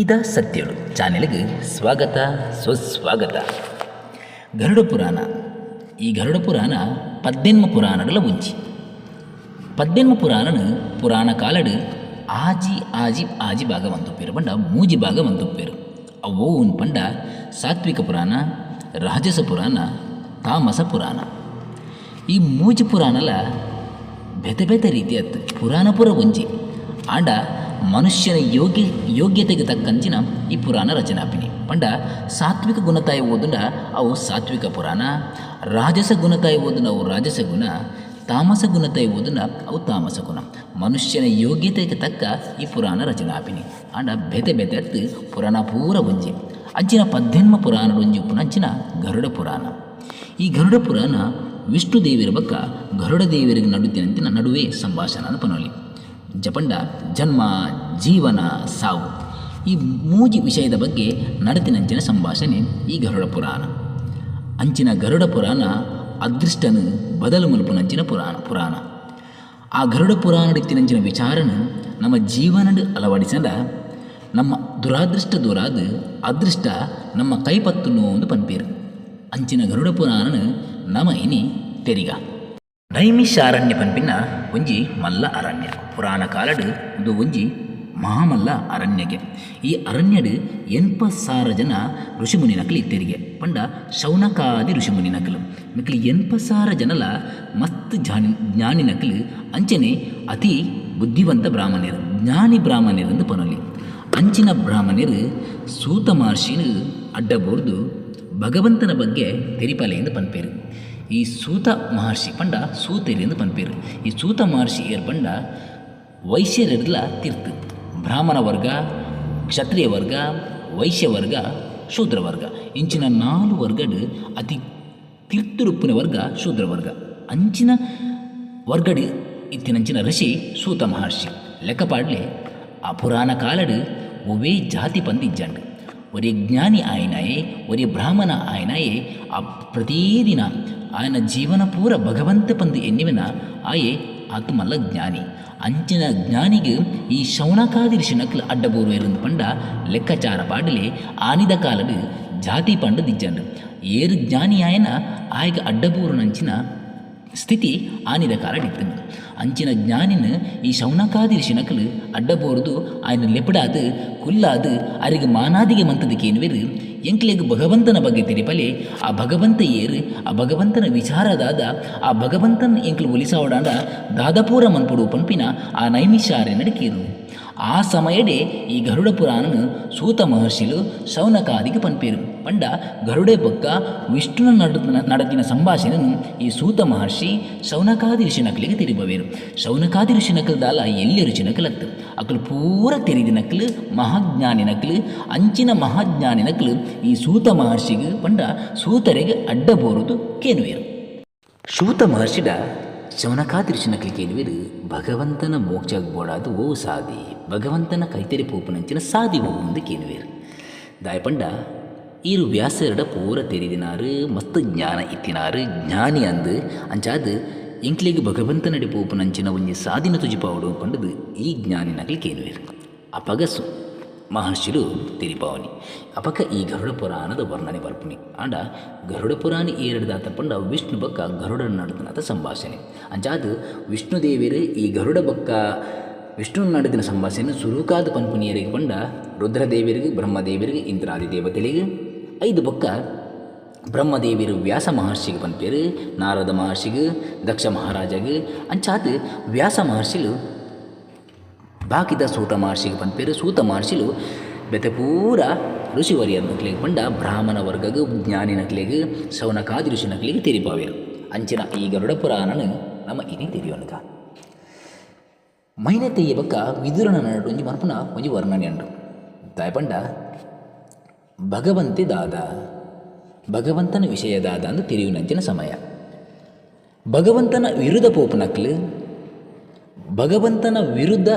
ಇದ ಸತ್ಯಳು ಚಾನೆಲ್ಗೆ ಸ್ವಾಗತ ಸ್ವಸ್ವಾಗತ ಗರುಡ ಪುರಾಣ. ಈ ಗರುಡ ಪುರಾಣ ಪದ್ದೆನ್ಮ ಪುರಾಣಗಳ ಉಂಚಿ ಪದ್ದೆನ್ಮ ಪುರಾಣ ಪುರಾಣ ಕಾಲಡು ಆಜಿ ಆಜಿ ಆಜಿ ಭಾಗ ಒಂದುಪ್ಪೇರು ಪಂಡ ಮೂಜಿ ಭಾಗ ಒಂದುಪ್ಪೇರು ಅವು ಪಂಡ ಸಾತ್ವಿಕ ಪುರಾಣ, ರಾಜಸ ಪುರಾಣ, ತಾಮಸ ಪುರಾಣ. ಈ ಮೂಜಿ ಪುರಾಣಲ್ಲ ಬೆತ ಬೆತ ರೀತಿಯ ಪುರಾಣ ಪುರ ಉಂಚಿ ಆಂಡ ಮನುಷ್ಯನ ಯೋಗ್ಯ ಯೋಗ್ಯತೆಗೆ ತಕ್ಕಂಚಿನ ಈ ಪುರಾಣ ರಚನಾಪಿನಿ. ಪಂಡ ಸಾತ್ವಿಕ ಗುಣತಾಯಿ ಓದುನ ಅವು ಸಾತ್ವಿಕ ಪುರಾಣ, ರಾಜಸ ಗುಣತಾಯಿ ಓದುನ ಅವು ರಾಜಸ ಗುಣ, ತಾಮಸ ಗುಣತಾಯಿ ಓದುನ ಅವು ತಾಮಸ ಗುಣ. ಮನುಷ್ಯನ ಯೋಗ್ಯತೆಗೆ ತಕ್ಕ ಈ ಪುರಾಣ ರಚನಾಪಿನಿ. ಅಂಡ ಬೆತೆ ಬೆತೆ ಪುರಾಣ ಪೂರ ಒಂಜಿ. ಅಂಚಿನ ಪದ್ದೆನ್ಮ ಪುರಾಣ ಒಂಜಿ ಉಪ್ಪುನಂಚಿನ ಗರುಡ ಪುರಾಣ. ಈ ಗರುಡ ಪುರಾಣ ವಿಷ್ಣು ದೇವಿರ ಬಕ್ಕ ಗರುಡ ದೇವಿಯರಿಗೆ ನಡುತ್ತಿನಂತಿನ ನಡುವೆ ಸಂಭಾಷಣ ಪನೋಲಿ. ಜಪಂಡ, ಜನ್ಮ, ಜೀವನ, ಸಾವು. ಈ ಮೂಜಿ ವಿಷಯದ ಬಗ್ಗೆ ನಡತಿನಂಚಿನ ಸಂಭಾಷಣೆ ಈ ಗರುಡ ಪುರಾಣ. ಅಂಚಿನ ಗರುಡ ಪುರಾಣ ಅದೃಷ್ಟನು ಬದಲು ಮಲ್ಪುನಂಚಿನ ಪುರಾಣ ಪುರಾಣ. ಆ ಗರುಡ ಪುರಾಣಡಿತ್ತಿನಂಚಿನ ವಿಚಾರನು ನಮ್ಮ ಜೀವನ ಅಳವಡಿಸದ ನಮ್ಮ ದುರಾದೃಷ್ಟ ದೂರಾದ ಅದೃಷ್ಟ ನಮ್ಮ ಕೈಪತ್ತುನು ಒಂದು ಪನ್ಪೇರು. ಅಂಚಿನ ಗರುಡ ಪುರಾಣನು ನಮ ಇನಿ ತೆರಿಗ. ನೈಮಿಷಾರಣ್ಯ ಪನ್ಪಿನ ಒಂಜಿ ಮಲ್ಲ ಅರಣ್ಯ. ಪುರಾಣ ಕಾಲಡು ಇದು ಒಂಜಿ ಮಹಾಮಲ್ಲ ಅರಣ್ಯಗೆ. ಈ ಅರಣ್ಯಡು ಎಂಪ ಸಾರ ಜನ ಋಷಿಮುನಿ ನಕಲು ತೆರಿಗೆ. ಪಂಡ ಶೌನಕಾದಿ ಋಷಿಮುನಿ ನಕಲು. ಮಿಕ್ಲಿ ಎನ್ಪ ಸಾರ ಜನಲ ಮಸ್ತ್ ಜಾನಿ ಜ್ಞಾನಿ ನಕಲು ಅಂಚನೆ ಅತಿ ಬುದ್ಧಿವಂತ ಬ್ರಾಹ್ಮಣ್ಯರು ಜ್ಞಾನಿ ಬ್ರಾಹ್ಮಣ್ಯರೆಂದು ಪನಲಿ. ಅಂಚಿನ ಬ್ರಾಹ್ಮಣ್ಯರು ಸೂತ ಮಹರ್ಷಿನ ಅಡ್ಡ ಭಗವಂತನ ಬಗ್ಗೆ ತೆರಿಪಲೆಯಿಂದ ಎಂದು ಪನ್ಪೇರು. ಈ ಸೂತ ಮಹರ್ಷಿ ಪಂಡ ಸೂತೆರೆಂದು ಪನ್ಪೇರು ಈ ಸೂತ ಮಹರ್ಷಿ ಏರ್ ಪಂಡ ವೈಶ್ಯರೆಲ್ಲ ತೀರ್ತು ಬ್ರಾಹ್ಮಣ ವರ್ಗ, ಕ್ಷತ್ರಿಯ ವರ್ಗ, ವೈಶ್ಯ ವರ್ಗ, ಶೂದ್ರ ವರ್ಗ. ಇಂಚಿನ ನಾಲ್ಕು ವರ್ಗಡ್ ಅತಿ ತಿರ್ತಿರುಪ್ಪಿನ ವರ್ಗ ಶೂದ್ರ ವರ್ಗ. ಅಂಚಿನ ವರ್ಗಡ್ ಇತ್ತಿನಂಚಿನ ಋಷಿ ಸೂತ ಮಹರ್ಷಿ. ಲೆಕ್ಕಪಾಡ್ಲೆ ಆ ಪುರಾಣ ಕಾಲಡು ಒವೇ ಜಾತಿ ಪಂದಿಜ್ಜಂಡು. ಒರೇ ಜ್ಞಾನಿ ಆಯ್ನಾಯೇ ಒರೇ ಬ್ರಾಹ್ಮಣ ಆಯ್ನಾಯೇ ಆ ಪ್ರತಿದಿನ ఆయన ಜೀವನ ಪೂರ ಭಗವಂತ ಪಂದು ಎನ್ನುವಿನ ಆಯೆ ಆತಮಲ್ಲ ಜ್ಞಾನಿ ಅಂಚಿನ ಜ್ಞಾನಿಗೆ ಈ ಶೌನಕಾದಿರ್ಷಿ ನಕಲು ಅಡ್ಡಬೋರು ಇರಂದು ಪಂಡ ಲೆಕ್ಕಾಚಾರ ಪಾಡಲೆ ಆನಿದ ಕಾಲಡು ಜಾತಿ ಪಂಡ ದಿಜ್ಜಂಡು ಏರು ಜ್ಞಾನಿ ಆಯನ ಆಯ್ಗ ಅಡ್ಡಬೋರು ನಂಚಿನ ಸ್ಥಿತಿ ಆನಿದ ಕಾಲ ಇತ್ತನು ಅಂಚಿನ ಜ್ಞಾನಿನ ಈ ಶೌನಕಾದಿ ಋಷಿನಕಲು ಅಡ್ಡಬೋರ್ದು ಆಯ್ನ ಲೆಪಡಾದು ಕುಲ್ಲಾದು ಅರಿಗ ಮಾನಾದಿಗೆ ಮಂತದಕ್ಕೆ ಏನುವೆರು ಎಂಕ್ಲೆಗ್ ಭಗವಂತನ ಬಗ್ಗೆ ತಿರಿಪಲಿ, ಆ ಭಗವಂತ ಏರಿ, ಆ ಭಗವಂತನ ವಿಚಾರದಾದ ಆ ಭಗವಂತನ ಎಂಕ್ಲು ಒಲಿಸಾವಡಾಂಡ ದಾದಪೂರ ಮನ್ಪುಡು ಪಂಪಿನ ಆ ನೈಮಿಷಾರೆ ನಡಕೀರು ಆ ಸಮಯಡೆ ಈ ಗರುಡ ಪುರಾಣನು ಸೂತ ಮಹರ್ಷಿಲು ಶೌನಕಾದಿಗೆ ಪನ್ಪೇರು. ಪಂಡ ಗರುಡೆ ಬೊಕ್ಕ ವಿಷ್ಣುನ ನಡ ನಡತಿನ ಸಂಭಾಷಣೆಯನ್ನು ಈ ಸೂತ ಮಹರ್ಷಿ ಶೌನಕಾದಿ ಋಷಿನಕಲಿಗೆ ತಿರುಬವೇರು. ಶೌನಕಾದಿ ಋಷಿನಕಲ್ದಾಲ ಎಲ್ಲಿ ಋಷಿನಕಲತ್ತು ಅಕಲು ಪೂರ ತೆರಿದ ನಕಲು, ಮಹಾಜ್ಞಾನಿ ನಕಲು, ಅಂಚಿನ ಮಹಾಜ್ಞಾನಿ ನಕಲು ಈ ಸೂತ ಮಹರ್ಷಿಗೆ ಪಂಡ ಸೂತರೆಗೆ ಅಡ್ಡ ಬೋರುದು ಕೇನುವೇರು. ಸೂತ ಮಹರ್ಷಿಡ ಶೌನಕಾದಿರ್ಶನ ಕೇಳುವಿರು ಭಗವಂತನ ಮೋಕ್ಷ ಬೋಡಾದು ಓ ಸಾದಿ ಭಗವಂತನ ಕೈತೆರಿ ಪೂಪನಂಚಿನ ಸಾದಿ ಓ ಎಂದು ಕೇಳುವೇರು ದಾಯಪಂಡ ಈರು ವ್ಯಾಸರಡ ಪೂರ ತೆರಿದಿನಾರು ಮಸ್ತ್ ಜ್ಞಾನ ಇತ್ತಿನಾರು ಜ್ಞಾನಿ ಅಂದು ಅಂಚಾದು ಎಂಕ್ಲಿಗೆ ಭಗವಂತನಡಿ ಪೂಪನಂಚಿನ ಒಂಜಿ ಸಾದಿನ ತುಜಿಪಾವಡು ಪಂಡದು ಈ ಜ್ಞಾನಿ ನಕಲಿ ಕೇಳುವೇರು ಅಪಗಸು ಮಹರ್ಷಿಲು ತಿರಿಪಾವನಿ. ಅಪಕ ಈ ಗರುಡ ಪುರಾಣದ ವರ್ಣನೆ ಬರ್ಪುನಿ ಆಂಡ ಗರುಡ ಪುರಾಣ ಏರಡದಾತ ಪಂಡ ವಿಷ್ಣು ಬಕ್ಕ ಗರುಡ ನಡೆದನಾದ ಸಂಭಾಷಣೆ. ಅಂಚಾದ ವಿಷ್ಣು ದೇವಿಯರು ಈ ಗರುಡ ಬಕ್ಕ ವಿಷ್ಣು ನಡೆದಿನ ಸಂಭಾಷಣೆ ಸುರುಕಾದ ಪನ್ಪುನಿಯರಿಗೆ ಪಂಡ ರುದ್ರದೇವಿಯರಿಗೆ ಬ್ರಹ್ಮದೇವಿಯರಿಗೆ ಇಂದ್ರಾದಿ ದೇವತೆಗಳಿಗೆ. ಐದು ಬಕ್ಕ ಬ್ರಹ್ಮದೇವಿಯರು ವ್ಯಾಸ ಮಹರ್ಷಿಗೆ ಪನ್ಪಿಯರು ನಾರದ ಮಹರ್ಷಿಗೆ, ದಕ್ಷ ಮಹಾರಾಜಗೆ. ಅಂಚಾದ ವ್ಯಾಸ ಮಹರ್ಷಿಲು ಬಾಕಿದ ಸೂತ ಮಹರ್ಷಿಗೆ ಪನ್ಪೇರು ಸೂತ ಮಹರ್ಷಿಲು ಬೆತಪೂರ ಪೂರ ಋಷಿವರಿಯರ್ ನಕ್ಲಿಗೆ ಪಂಡ ಬ್ರಾಹ್ಮಣ ವರ್ಗಗೂ ಜ್ಞಾನಿ ನಕ್ಲಿಗೆ ಶೌನಕಾದಿ ಋಷಿ ನಕ್ಲಿಗೆ ತಿರಿಪಾವೇರು ಅಂಚಿನ ಈ ಗರುಡ ಪುರಾಣನು ನಮ್ಮ ಇನಿ ತಿರಿಯೋನಕ ಮೈನೆ ಬಕ್ಕ ವಿದುರನ ನಡು ಒಂಜಿ ಮರ್ಪುನ ಒಂಜಿ ವರ್ಣನೆ ಅಂಡು ದಾಯಪಂಡ, ಭಗವಂತೆ ದಾದ, ಭಗವಂತನ ವಿಷಯದಾದ ಅಂದು ತಿರಿಯುನಂಚಿನ ಸಮಯ. ಭಗವಂತನ ವಿರುದ್ಧ ಪೋಪನಕ್ಲು, ಭಗವಂತನ ವಿರುದ್ಧ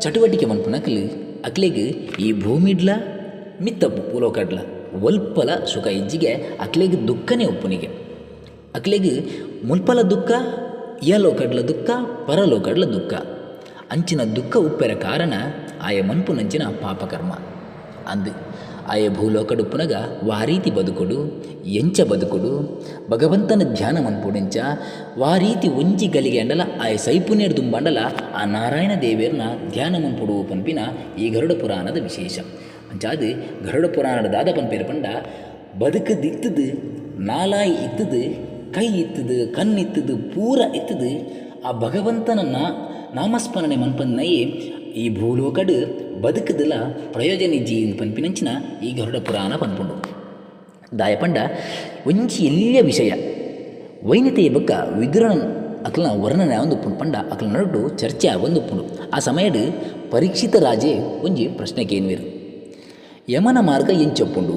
ಚಟುವಟಿಕೆ ಮನ್ಪುನಕ್ಲು ಅಕ್ಲೆಗ್ ಈ ಭೂಮಿಡ್ಲ ಮಿತ್ತ ಪುಲೋಕಡ್ಲ ಒಲ್ಪಲ ಸುಖ ಇಜ್ಜಿಗೆ ಅಕ್ಲೆಗ್ ದುಃಖನೇ ಉಪ್ಪುನಿಗೆ. ಅಕ್ಲೆಗ್ ಮುಲ್ಪಲ ದುಃಖ ಯಲೋಕಡ್ಲ ದುಃಖ ಪರಲೋಕಡ್ಲ ದುಃಖ. ಅಂಚಿನ ದುಃಖ ಉಪ್ಪೆರ ಕಾರಣ ಆಯ ಮನ್ಪುನಂಚಿನ ಪಾಪಕರ್ಮ. ಅಂದು ಆಯ ಭೂಲೋಕಡುಪ್ಪುನಗ ವಾರೀತಿ ಬದುಕೊಡು, ಎಂಚ ಬದುಕೊಡು, ಭಗವಂತನ ಧ್ಯಾನ ಮನ್ಪುಡೆಂಚ ವಾರೀತಿ ಒಂಜಿ ಗಲಿಗೆ ಅಂಡಲ, ಆಯ ಸೈಪುಣ್ಯರ್ ದುಂಬಂಡಲ, ಆ ನಾರಾಯಣ ದೇವಿಯರ್ನ ಧ್ಯಾನ ಮನ್ಪುಡು ಪಂಪಿನ ಈ ಗರುಡ ಪುರಾಣದ ವಿಶೇಷ. ಅಂಚಾದು ಗರುಡ ಪುರಾಣದ ದಾದ ಪಂಪೇರು ಪಂಡ ಬದುಕದಿತ್ತದು ನಾಲಾಯಿ ಇತ್ತದು, ಕೈ ಇತ್ತದು ಕಣ್ಣಿತ್ತದು ಪೂರ ಇತ್ತದು ಆ ಭಗವಂತನನ್ನ ನಾಮಸ್ಮರಣೆ ಮನ್ಪನ್ನಯೇ ಈ ಭೂಲೋಕಡು ಬದುಕದಲ್ಲ ಪ್ರಯೋಜನ ಇಜ್ಜಿ ಪನ್ಪಿನಂಚಿನ ಈ ಗರುಡ ಪುರಾಣ ಪನ್ಪುಂಡು. ದಾಯಪಂಡ ಒಂಚಿ ಎಲ್ಲ ವಿಷಯ. ವೈನತೆಯ ಬಗ್ಗೆ ವಿಗ್ರಹ ಅಕ್ಲನ ವರ್ಣನೆ ಒಂದು ಪಂಡ ಅಕ್ಲ ನಡು ಚರ್ಚೆ ಒಂದು ಪುಂಡು ಆ ಸಮಯಡ್ ಪರೀಕ್ಷಿತ ರಾಜೇ ಒಂಜಿ ಪ್ರಶ್ನೆ ಕೇನ್ವೇರು ಯಮನ ಮಾರ್ಗ ಎಂಚೊಪ್ಪುಂಡು.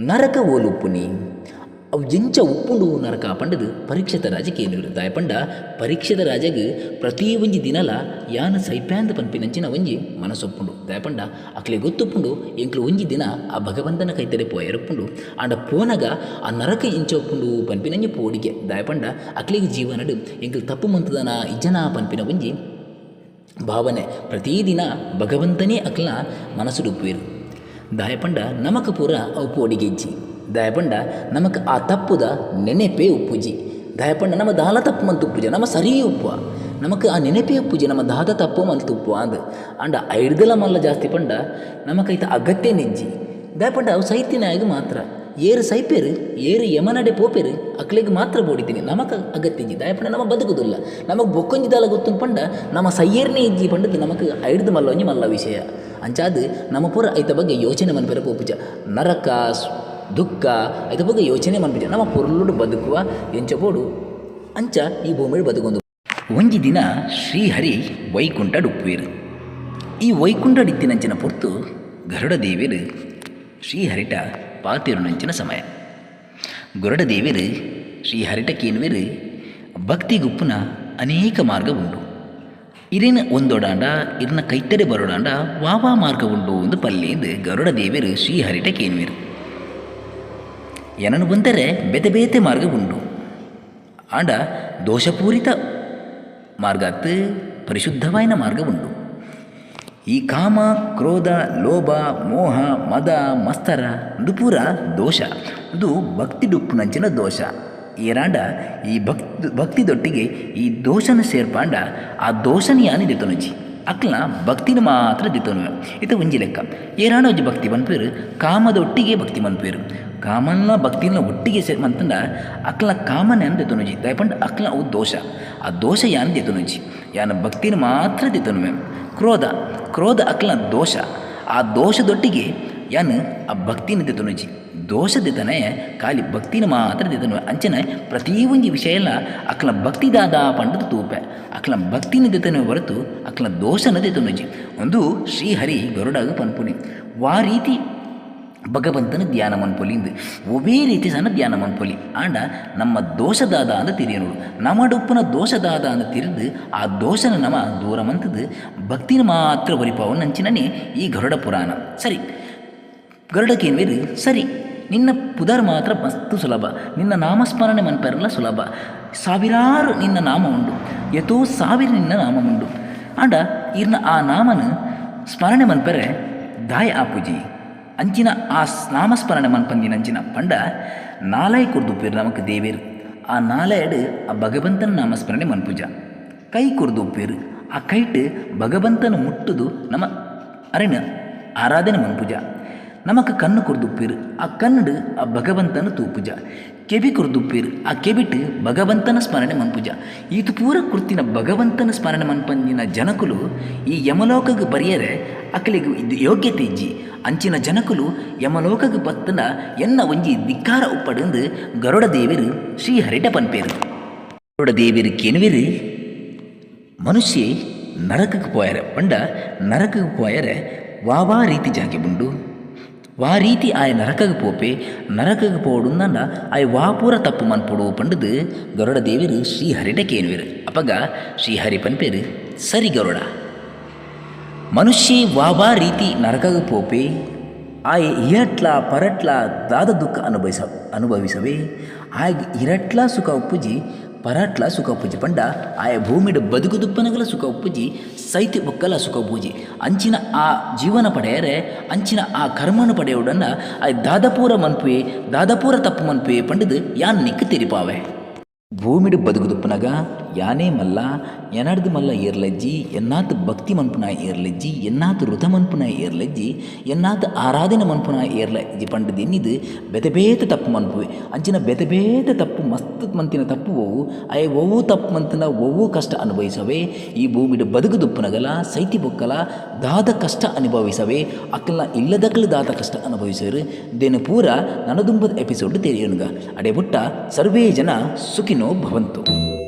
ನರಕ ಓಲುಪ್ಪುನಿ. ಅವು ಜಿಂಚ ಉಪ್ಪುಂಡು ನರಕ ಪಂಡದು ಪರೀಕ್ಷಿತ ರಾಜಕೀಯ ಕೇಂದ್ರ ದಾಯಪಂಡ ಪರೀಕ್ಷಿತ ರಾಜಗೆ ಪ್ರತಿ ಒಂಜಿ ದಿನಲ ಯಾನ ಸೈಪ್ಯಾಂದ ಪನ್ಪಿನಂಚಿನ ಒಂಜಿ ಮನಸ್ಸೊಪ್ಪುಂಡು. ದಯಪಂಡ ಅಕ್ಲೆ ಗೊತ್ತುಪ್ಪುಂಡು ಎಂಕ್ಲು ಒಂಜಿ ದಿನ ಆ ಭಗವಂತನ ಕೈತಡೆ ಪೋಯರಪ್ಪುಂಡು. ಆಂಡ ಪೋನಗ ಆ ನರಕ ಎಂಚ ಒಪ್ಪುಂಡು ಪನ್ಪಿನಂಜಿ ಪೋಡಿಗೆ. ದಯಪಂಡ ಅಕ್ಲಿಗೆ ಜೀವನಡು ಎಂಕ್ಲು ತಪ್ಪು ಮಂತದನ ಇಜನ ಪನ್ಪಿನ ಒಂಜಿ ಭಾವನೆ ಪ್ರತಿದಿನ ಭಗವಂತನೇ ಅಕ್ಲ ಮನಸ್ಸು ಡುಪ್ಪುವೆರು. ದಾಯಪಂಡ ನಮಕ ಪೂರ ಅವು ಪೋಡಿಗೆಜ್ಜಿ ದಾಯಪಂಡ, ನಮಕ್ ಆ ತಪ್ಪುದ ನೆನೆಪೇ ಉಪ್ಪುಜಿ. ದಯಪಂಡ ನಮ್ಮ ದಾಲ ತಪ್ಪು ಮಂತು ಉಪ್ಪುಜ ನಮ್ಮ ಸರಿ ಉಪ್ಪು ನಮಕ್ ಆ ನೆನಪೇ ಉಪ್ಪುಜಿ ನಮ್ಮ ದಾದ ತಪ್ಪು ಮಂತು ಉಪ್ಪು ಅಂದ್. ಅಂಡ ಐಡ್ದಲ ಮಲ್ಲ ಜಾಸ್ತಿ ಪಂಡ, ನಮಕೈತ ಅಗತ್ಯ ನೆಜ್ಜಿ. ದಯಪಂಡ, ಅವು ಸೈತಿನಾಗ ಮಾತ್ರ. ಏರು ಸೈಪೇರು, ಏರು ಯಮನಡೆ ಪೋಪೇರು, ಅಕ್ಲಿಗೆ ಮಾತ್ರ ಬೋಡಿತೀನಿ ನಮಕ ಅಗತ್ಯ ಇಜ್ಜಿ ದಯಪಂಡ ನಮ್ಮ ಬದುಕುದಿಲ್ಲ. ನಮಗೆ ಬೊಕ್ಕೊಂಜಿ ದಾಲ ಗೊತ್ತು ಪಂಡ, ನಮ್ಮ ಸೈಯರ್ನೇ ಇಜ್ಜಿ ಪಂಡದ ನಮಕ್ ಐಡ್ದು ಮಲ್ಲ ಒಂಜಿ ಮಲ್ಲ ವಿಷಯ. ಅಂಚಾದ, ನಮ್ಮ ಪೂರ ಐತ ಬಗ್ಗೆ ಯೋಚನೆ ಮನ್ಪೆರ ಪೋಪುಜ. ನರಕ ದುಃಖ, ಇದ್ರ ಬಗ್ಗೆ ಯೋಚನೆ ಮಾಡಿಬಿಟ್ಟು ನಮ್ಮ ಪೊರ್ಲುಡು ಬದುಕುವ ಎಂಚಬೋಡು ಅಂಚ ಈ ಭೂಮಿಯಲ್ಲಿ ಬದುಕೊಂದು. ಒಂಜಿ ದಿನ ಶ್ರೀಹರಿ ವೈಕುಂಠ ಡುಪ್ಪುವೆರು. ಈ ವೈಕುಂಠ ಡಿತ್ತಿನಂಚಿನ ಪೊರ್ತು ಗರುಡ ದೇವಿಯರು ಶ್ರೀಹರಿಟ ಪಾತಿರುನಂಚಿನ ಸಮಯ. ಗರುಡ ದೇವಿಯರು ಶ್ರೀಹರಿಟ ಕೇನುವೆರು ಭಕ್ತಿ ಗುಪ್ಪುನ ಅನೇಕ ಮಾರ್ಗ ಉಂಡು ಇರಿನ ಒಂದೊಡಾಂಡ, ಇರಿನ ಕೈತರೆ ಬರೋಡಾಂಡ ವಾವಾ ಮಾರ್ಗ ಉಂಡು ಒಂದು ಪಲ್ಲೆಯಿಂದ ಗರುಡ ದೇವಿಯರು ಶ್ರೀಹರಿಟ ಕೇನುವೆರು. ಎನನು ಬಂದರೆ ಬೇತೆ ಬೇತೆ ಮಾರ್ಗ ಉಂಡು ಆಂಡ ದೋಷಪೂರಿತ ಮಾರ್ಗತ್ ಪರಿಶುದ್ಧವಾಯಿನ ಮಾರ್ಗ ಉಂಡು ಈ ಕಾಮ, ಕ್ರೋಧ, ಲೋಭ, ಮೋಹ, ಮದ, ಮಸ್ತರ, ಇದು ಪೂರ ದೋಷ. ಇದು ಭಕ್ತಿ ಡುಪ್ಪುನಂಚಿನ ದೋಷ. ಏರಾಂಡ ಈ ಭಕ್ತಿ, ಭಕ್ತಿದೊಟ್ಟಿಗೆ ಈ ದೋಷನ ಸೇರ್ಪಾಂಡ ಆ ದೋಷನ ಯಾನಿದೆ ದಿತನುಜಿ ಅಕ್ಲ ಭಕ್ತಿನ ಮಾತ್ರ ದಿತ್ತನು ಇದು ಒಂಜಿ ಲೆಕ್ಕ. ಏರಾಣ ಒಂಜಿ ಭಕ್ತಿ ಮನ್ಪೇರು ಕಾಮದೊಟ್ಟಿಗೆ ಭಕ್ತಿ ಮನ್ಪೇರು ಕಾಮನ್ನ ಭಕ್ತಿನ ಒಟ್ಟಿಗೆ ಸೇ ಮಂತಂಡ ಅಕ್ಲ ಕಾಮನೆ ಅಂದ್ ದಿತ್ತನುಜಿ ದಯಪಂಡ ಅಕ್ಲ ಅವು ದೋಷ. ಆ ದೋಷ ಯಾನ್ ದಿತ್ತನುಜಿ ಯಾನ ಭಕ್ತಿನ ಮಾತ್ರ ದಿತ್ತನು ಕ್ರೋಧ. ಕ್ರೋಧ ಅಕ್ಲ ದೋಷ. ಆ ದೋಷದೊಟ್ಟಿಗೆ ಯಾನ್ ಆ ಭಕ್ತಿನ ದೋಷ ದೋಷದಿತನೆ ಖಾಲಿ ಭಕ್ತಿನ ಮಾತ್ರ ದಿತನು ಅಂಚನೆ ಪ್ರತಿ ಒಂಜಿ ವಿಷಯ ಎಲ್ಲ ಅಕ್ಲ ಭಕ್ತಿದಾದ ಪಂಡದ ತೂಪೆ. ಅಕ್ಲ ಭಕ್ತಿನ ದಿತನು ಹೊರತು ಅಕ್ಲ ದೋಷನ ದಿತನುಜಿ ಒಂದು ಶ್ರೀಹರಿ ಗರುಡಾಗ ಪನ್ಪುನಿ. ವಾ ರೀತಿ ಭಗವಂತನ ಧ್ಯಾನ ಮನ್ಪೊಲಿಂದು ಒವೇ ರೀತಿ ಸಣ್ಣ ಧ್ಯಾನ ಮನ್ಪೊಲಿ. ಆಂಡ ನಮ್ಮ ದೋಷದಾದ ಅಂದ ತಿರಿಯನು ನಮಡುಪ್ಪನ ದೋಷದಾದ ಅಂದ ತಿರಿದು ಆ ದೋಷನ ನಮ ದೂರ ಮಂತದ್ದು. ಭಕ್ತಿನ ಮಾತ್ರ ಬರಿಪಾವ ನಂಚಿನೇ ಈ ಗರುಡ ಪುರಾಣ. ಸರಿ. ಗರುಡಕ್ಕೇನ್ವೇರು ಸರಿ. ನಿನ್ನ ಪುದರ್ ಮಾತ್ರ ಮಸ್ತು ಸುಲಭ. ನಿನ್ನ ನಾಮಸ್ಮರಣೆ ಮನ್ಪರಲ್ಲ ಸುಲಭ. ಸಾವಿರಾರು ನಿನ್ನ ನಾಮ ಉಂಡು ಎತೋ ಸಾವಿರ ನಿನ್ನ ನಾಮ ಉಂಡು ಆಂಡ ಇರ್ನ ಆ ನಾಮನ ಸ್ಮರಣೆ ಮನ್ಪರೆ ದಾಯ ಆಪುಜಿ. ಅಂಚಿನ ಆ ನಾಮ ಸ್ಮರಣೆ ಮನ್ಪಂದಿನ ಅಂಚಿನ ಪಂಡ ನಾಲೈ ಕುರ್ದುಪ್ಪೇರು ನಮಕ್ ದೇವೇರು. ಆ ನಾಲಯಡ್ ಆ ಭಗವಂತನ ನಾಮಸ್ಮರಣೆ ಮನ್ಪೂಜ. ಕೈ ಕುರ್ದು ಉಪ್ಪಿರು ಆ ಕೈಟ್ ಭಗವಂತನ ಮುಟ್ಟುದು ನಮ್ಮ ಅರಣ್ಯ ಆರಾಧನೆ ಮನ್ಪೂಜ. ನಮಕ್ ಕಣ್ಣು ಕೊರ್ದುಪ್ಪೇರು ಆ ಕನ್ನಡು ಆ ಭಗವಂತನ ತೂಪುಜ. ಕೆಬಿ ಕುರ್ದುಪ್ಪೀರ್ ಆ ಕೆಬಿಟ್ ಭಗವಂತನ ಸ್ಮರಣೆ ಮನ್ಪುಜ. ಇದು ಪೂರ ಕುರ್ತಿನ ಭಗವಂತನ ಸ್ಮರಣೆ ಮನ್ಪಂದಿನ ಜನಕುಲು ಈ ಯಮಲೋಕಗೆ ಬರೆಯರೆ ಅಕಲಿಗೆ ಇದು ಯೋಗ್ಯತೆ ಇಜ್ಜಿ. ಅಂಚಿನ ಜನಕುಲು ಯಮಲೋಕಗೆ ಬತ್ತನ ಎನ್ನ ಒಂಜಿ ಧಿಕ್ಕಾರ ಉಪ್ಪಡಂದು ಗರುಡ ದೇವಿರು ಶ್ರೀಹರಿಟ ಪನ್ಪೇರು. ಗರುಡ ದೇವಿರು ಕೆನವಿರು ಮನುಷ್ಯ ನರಕಕ್ಕೆ ಪೋಯರೆ. ಪಂಡ ನರಕಕ್ಕೆ ಪೋಯರೆ ವಾವಾ ರೀತಿ ಜಾಗೆ ಉಂಡು. ವಾ ರೀತಿ ಆಯ ನರಕಗ ಪೋಪೆ, ನರಕಗೆ ಪೋಡುಂದಂಡ ಆಯ ವಾ ಪೂರ ತಪ್ಪು ಮನ್ಪೊಡು ಪಂಡದು. ಗರುಡ ದೇವಿರು ಶ್ರೀಹರಿಟ ಕೇನುವಿರು ಅಪಗ ಶ್ರೀಹರಿ ಪನ್ಪೇರು ಸರಿ ಗರುಡ. ಮನುಷ್ಯ ವಾ ರೀತಿ ನರಕಗ ಪೋಪೆ, ಆಯ ಇರಟ್ಲ ಪರಟ್ಲ ದಾದ ದುಃಖ ಅನುಭವಿಸ, ಅನುಭವಿಸವೆ. ಆಗ ಇರಟ್ಲ ಸುಖ ಉಪ್ಪುಜಿ ಪೂಜೆ ಪಂಡ ಆಯ ಭೂಮಿಡ್ ಬದುಕು ದುಪ್ಪನಗಲ ಸುಖ ಉಪ್ಪುಜಿ ಸೈತಿ ಬೊಕ್ಕಲ ಸುಖ ಪೂಜಿ ಅಂಚಿನ ಆ ಜೀವನ ಪಡೆಯರೆ, ಅಂಚಿನ ಆ ಕರ್ಮನ ಪಡೆಯೋಡನ್ನ ಆ ದಾದಪೂರ ಮನ್ಪುವೆ, ದಾದಪೂರ ತಪ್ಪು ಮನ್ಪುವೆ ಪಂಡದು ಯಾನ್ ನಿಕ್ಕ ತೆರಿಪಾವೆ ಭೂಮಿಡ್ ಬದುಕುದುಪ್ಪನಗ ಯಾನೇ ಮಲ್ಲ, ಎನಡ್ದು ಮಲ್ಲ ಏರ್ಲೆಜ್ಜಿ, ಎನ್ನಾತ್ ಭಕ್ತಿ ಮನ್ಪುನ ಏರ್ಲೆಜ್ಜಿ, ಎನ್ನಾತ್ ಋತ ಮನ್ಪುನ ಏರ್ಲೆಜ್ಜಿ, ಎನ್ನಾತ್ ಆರಾಧನೆ ಮನ್ಪುನ ಏರ್ಲಜ್ಜಿ ಪಂಡ ದಿನ್ನಿದು ಬೆತೆ ಬೇತೆ ತಪ್ಪು ಮನ್ಪುವೆ. ಅಂಚಿನ ಬೆದಬೇತ ತಪ್ಪು, ಮಸ್ತ್ ಮಂತಿನ ತಪ್ಪು ಓವು ಅಯ ಒವ್ವು ತಪ್ಪು ಮಂತಿನ ಒವ್ವು ಕಷ್ಟ ಅನುಭವಿಸವೆ. ಈ ಭೂಮಿಡ್ ಬದುಕುದುಪ್ಪನಗಲ ಸೈತಿ ಬೊಕ್ಕಲ, ದಾದ ಕಷ್ಟ ಅನುಭವಿಸವೆ. ಅಕ್ಕಲ ಇಲ್ಲದಕ್ಕಲು ದಾದ ಕಷ್ಟ ಅನುಭವಿಸರು, ದಿನ ಪೂರ ನನದುಂಬದ ಎಪಿಸೋಡ್ ತೆರೆಯೋನುಗ. ಅಡೆ ಬುಟ್ಟ ಸರ್ವೇ ಜನ सुखिनो भवन्तु